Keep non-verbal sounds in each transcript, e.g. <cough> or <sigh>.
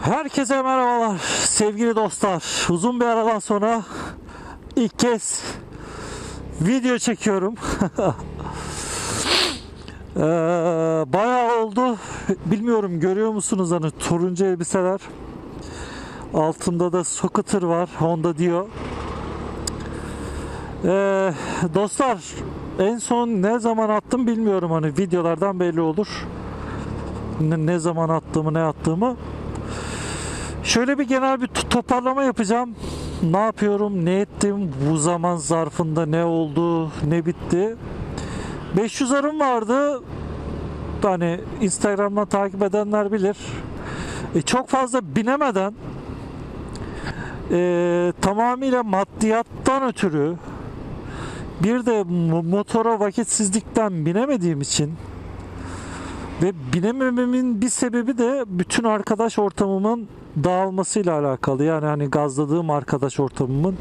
Herkese merhabalar sevgili dostlar. Uzun bir aradan sonra ilk kez video çekiyorum. <laughs> Ee, bayağı oldu. Bilmiyorum görüyor musunuz hani turuncu elbiseler. Altında da Scooter var. Honda diyor. Ee, dostlar en son ne zaman attım bilmiyorum hani videolardan belli olur. Ne, ne zaman attığımı ne attığımı. Şöyle bir genel bir to- toparlama yapacağım. Ne yapıyorum, ne ettim, bu zaman zarfında ne oldu, ne bitti. 500 arım vardı. Hani Instagram'dan takip edenler bilir. E, çok fazla binemeden e, tamamıyla maddiyattan ötürü bir de mo- motora vakitsizlikten binemediğim için ve binemememin bir sebebi de bütün arkadaş ortamımın dağılmasıyla alakalı. Yani hani gazladığım arkadaş ortamımın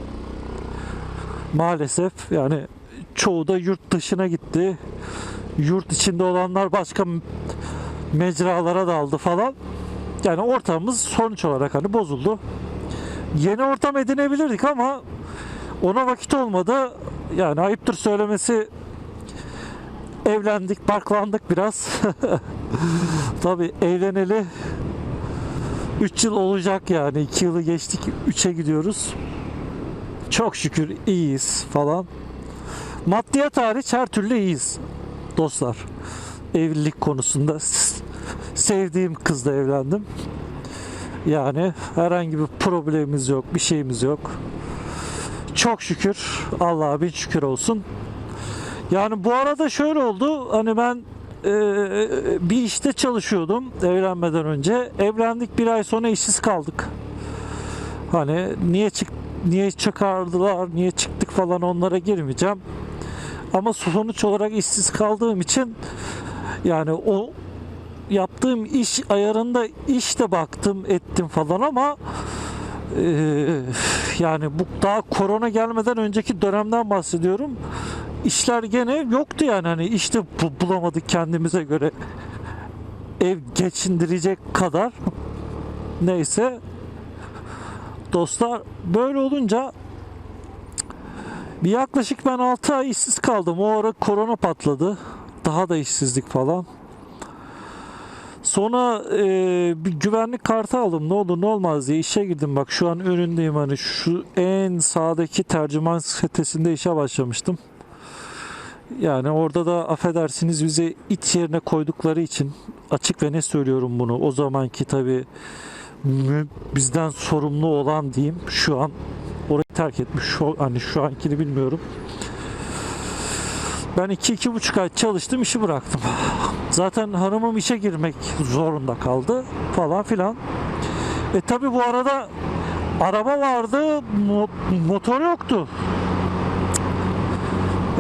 maalesef yani çoğu da yurt dışına gitti. Yurt içinde olanlar başka mecralara daldı falan. Yani ortamımız sonuç olarak hani bozuldu. Yeni ortam edinebilirdik ama ona vakit olmadı. Yani ayıptır söylemesi evlendik, parklandık biraz. <laughs> Tabii evleneli 3 yıl olacak yani. 2 yılı geçtik. 3'e gidiyoruz. Çok şükür iyiyiz falan. Maddiyat hariç her türlü iyiyiz dostlar. Evlilik konusunda <laughs> sevdiğim kızla evlendim. Yani herhangi bir problemimiz yok, bir şeyimiz yok. Çok şükür. Allah'a bin şükür olsun. Yani bu arada şöyle oldu. Hani ben e, bir işte çalışıyordum evlenmeden önce. Evlendik bir ay sonra işsiz kaldık. Hani niye çık niye çıkardılar, niye çıktık falan onlara girmeyeceğim. Ama sonuç olarak işsiz kaldığım için yani o yaptığım iş ayarında işte baktım ettim falan ama e, yani bu daha korona gelmeden önceki dönemden bahsediyorum işler gene yoktu yani hani işte bu- bulamadık kendimize göre ev geçindirecek kadar neyse dostlar böyle olunca bir yaklaşık ben 6 ay işsiz kaldım. O ara korona patladı. Daha da işsizlik falan. Sonra e, bir güvenlik kartı aldım. Ne olur ne olmaz diye işe girdim. Bak şu an önündeyim hani şu en sağdaki tercüman sitesinde işe başlamıştım. Yani orada da affedersiniz bize iç yerine koydukları için açık ve ne söylüyorum bunu. O zamanki tabi bizden sorumlu olan diyeyim şu an orayı terk etmiş. Şu, hani şu ankini bilmiyorum. Ben iki iki buçuk ay çalıştım işi bıraktım. Zaten hanımım işe girmek zorunda kaldı falan filan. E tabi bu arada araba vardı mo- motor yoktu.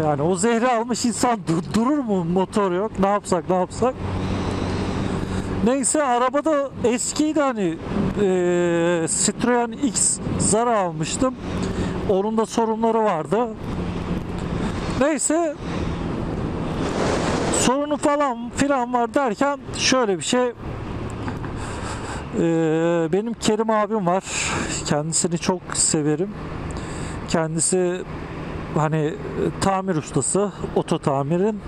Yani o zehri almış insan dur- durur mu motor yok ne yapsak ne yapsak. Neyse arabada eskiydi hani e, Citroen X Zara almıştım. Onun da sorunları vardı. Neyse sorunu falan filan var derken şöyle bir şey e, benim Kerim abim var. Kendisini çok severim. Kendisi hani e, tamir ustası, oto tamirin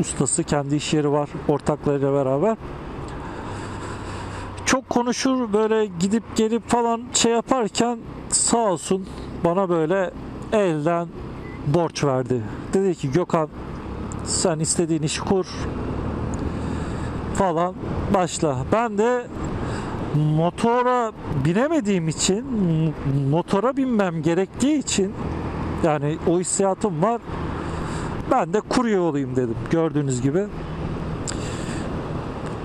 ustası. Kendi iş yeri var ortaklarıyla beraber çok konuşur böyle gidip gelip falan şey yaparken sağ olsun bana böyle elden borç verdi. Dedi ki Gökhan sen istediğin işi kur falan başla. Ben de motora binemediğim için motora binmem gerektiği için yani o hissiyatım var. Ben de kurye olayım dedim gördüğünüz gibi.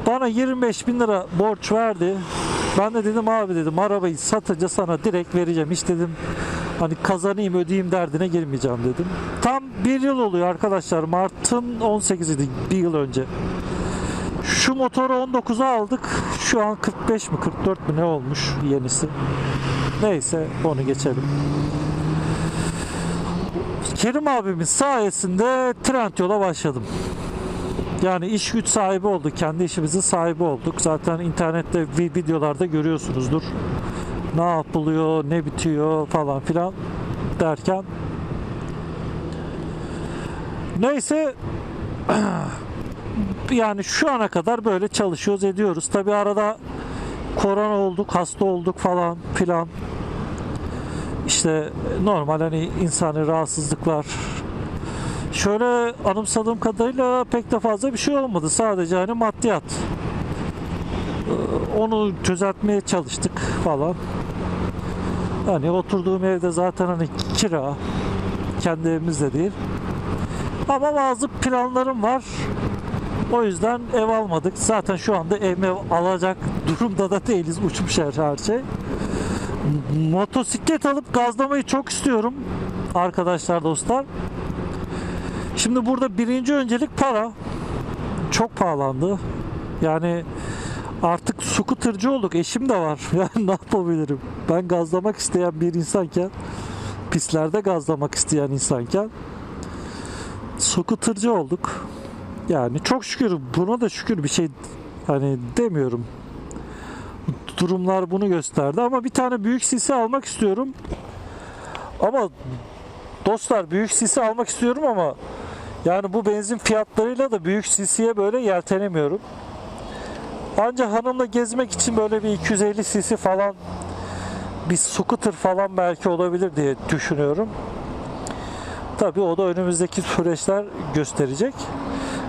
Bana 25 bin lira borç verdi. Ben de dedim abi dedim arabayı satınca sana direkt vereceğim. Hiç dedim hani kazanayım ödeyeyim derdine girmeyeceğim dedim. Tam bir yıl oluyor arkadaşlar. Mart'ın 18'iydi bir yıl önce. Şu motoru 19'a aldık. Şu an 45 mi 44 mü ne olmuş yenisi. Neyse onu geçelim. Kerim abimin sayesinde Trendyol'a başladım. Yani iş güç sahibi olduk. Kendi işimizin sahibi olduk. Zaten internette vi- videolarda görüyorsunuzdur. Ne yapılıyor, ne bitiyor falan filan derken neyse <clears throat> yani şu ana kadar böyle çalışıyoruz ediyoruz. Tabi arada korona olduk, hasta olduk falan filan. İşte normal hani insani rahatsızlıklar. Şöyle anımsadığım kadarıyla pek de fazla bir şey olmadı. Sadece hani maddiyat. Ee, Onu düzeltmeye çalıştık falan. Hani oturduğum evde zaten hani kira. Kendi evimizde değil. Ama bazı planlarım var. O yüzden ev almadık. Zaten şu anda ev mev alacak durumda da değiliz. Uçmuş her, her şey. Motosiklet alıp gazlamayı çok istiyorum. Arkadaşlar, dostlar. Şimdi burada birinci öncelik para. Çok pahalandı. Yani artık scootercı olduk. Eşim de var. <laughs> Yani ne yapabilirim? Ben gazlamak isteyen bir insanken pistlerde gazlamak isteyen insanken scootercı olduk. Yani çok şükür buna da şükür bir şey hani demiyorum. Durumlar bunu gösterdi ama bir tane büyük sisi almak istiyorum. Ama dostlar büyük sisi almak istiyorum ama yani bu benzin fiyatlarıyla da büyük sisiye böyle yeltenemiyorum. Ancak hanımla gezmek için böyle bir 250 cc falan bir scooter falan belki olabilir diye düşünüyorum. Tabii o da önümüzdeki süreçler gösterecek.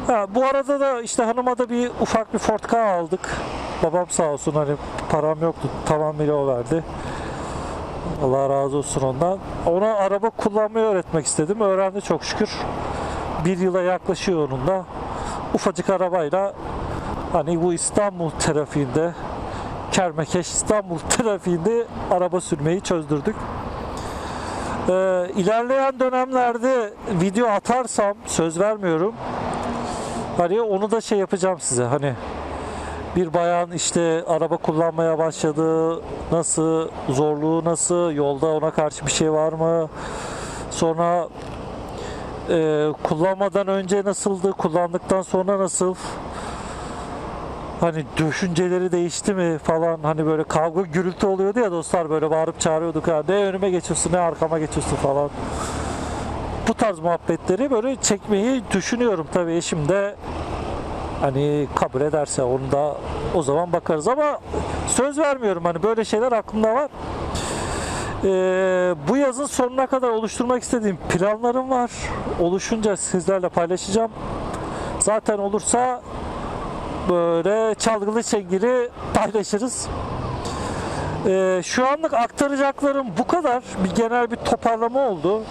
Ha, bu arada da işte hanıma da bir ufak bir Ford Ka aldık. Babam sağ olsun hani param yoktu tamamıyla o verdi. Allah razı olsun ondan. Ona araba kullanmayı öğretmek istedim. Öğrendi çok şükür. Bir yıla yaklaşıyor onun da. Ufacık arabayla hani bu İstanbul trafiğinde Kermekeş İstanbul <laughs> trafiğinde araba sürmeyi çözdürdük. Ee, ilerleyen dönemlerde video atarsam söz vermiyorum. Hani onu da şey yapacağım size. Hani bir bayan işte araba kullanmaya başladı. Nasıl, zorluğu nasıl, yolda ona karşı bir şey var mı? Sonra e, kullanmadan önce nasıldı, kullandıktan sonra nasıl? Hani düşünceleri değişti mi falan hani böyle kavga gürültü oluyordu ya dostlar böyle bağırıp çağırıyorduk ha ne önüme geçiyorsun ne arkama geçiyorsun falan. Bu tarz muhabbetleri böyle çekmeyi düşünüyorum tabii eşim de hani kabul ederse onu da o zaman bakarız ama söz vermiyorum hani böyle şeyler aklımda var. Ee, bu yazın sonuna kadar oluşturmak istediğim planlarım var. Oluşunca sizlerle paylaşacağım. Zaten olursa böyle çalgılı çengeli paylaşırız. Ee, şu anlık aktaracaklarım bu kadar. Bir genel bir toparlama oldu.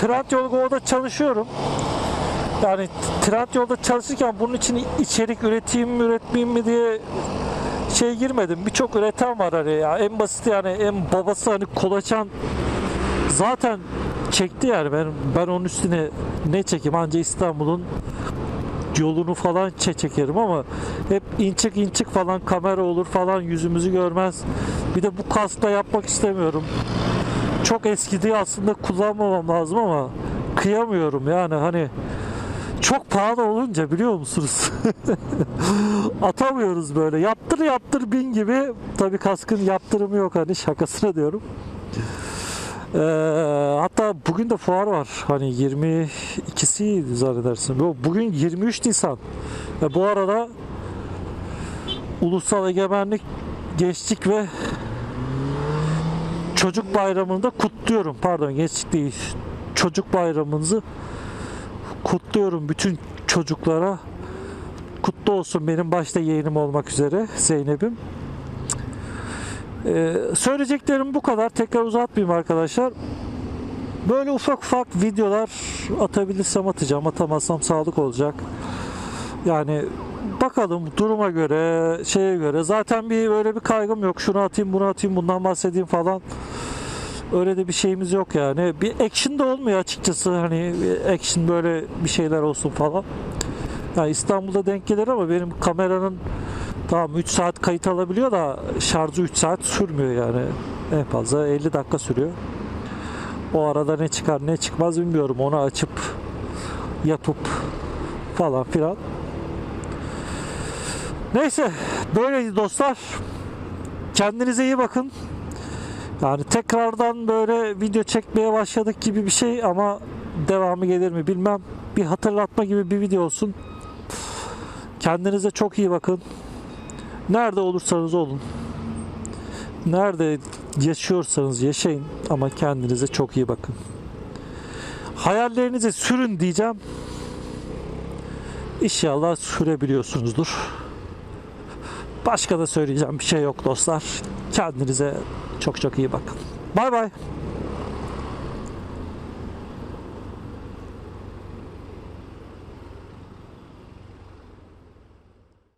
Trendyol Go'da çalışıyorum. Yani Trendyol'da çalışırken bunun için içerik üreteyim mi üretmeyeyim mi diye şey girmedim. Birçok üreten var hani ya. En basit yani en babası hani kolaçan zaten çekti yani ben ben onun üstüne ne çekeyim anca İstanbul'un yolunu falan çe çekerim ama hep inçik inçik falan kamera olur falan yüzümüzü görmez. Bir de bu kaskla yapmak istemiyorum. Çok eskidi aslında kullanmamam lazım ama kıyamıyorum yani hani çok pahalı olunca biliyor musunuz? <laughs> Atamıyoruz böyle. Yaptır yaptır bin gibi. Tabii kaskın yaptırımı yok hani şakasına diyorum. Ee, hatta bugün de fuar var. Hani 22'si zannedersin. Bugün 23 Nisan. Ve bu arada Ulusal Egemenlik Gençlik ve Çocuk Bayramı'nı da kutluyorum. Pardon gençlik değil. Çocuk Bayramınızı kutluyorum bütün çocuklara. Kutlu olsun benim başta yeğenim olmak üzere Zeynep'im. Ee, söyleyeceklerim bu kadar. Tekrar uzatmayayım arkadaşlar. Böyle ufak ufak videolar atabilirsem atacağım. Atamazsam sağlık olacak. Yani bakalım duruma göre, şeye göre. Zaten bir böyle bir kaygım yok. Şunu atayım, bunu atayım, bundan bahsedeyim falan. Öyle de bir şeyimiz yok yani. Bir action da olmuyor açıkçası. Hani action böyle bir şeyler olsun falan. Yani İstanbul'da denk gelir ama benim kameranın tamam 3 saat kayıt alabiliyor da şarjı 3 saat sürmüyor yani. En fazla 50 dakika sürüyor. O arada ne çıkar ne çıkmaz bilmiyorum. Onu açıp yapıp falan filan. Neyse böyleydi dostlar. Kendinize iyi bakın. Yani tekrardan böyle video çekmeye başladık gibi bir şey ama devamı gelir mi bilmem. Bir hatırlatma gibi bir video olsun. Kendinize çok iyi bakın. Nerede olursanız olun. Nerede yaşıyorsanız yaşayın ama kendinize çok iyi bakın. Hayallerinize sürün diyeceğim. İnşallah sürebiliyorsunuzdur. Başka da söyleyeceğim bir şey yok dostlar. Kendinize çok çok iyi bakın. Bay bay.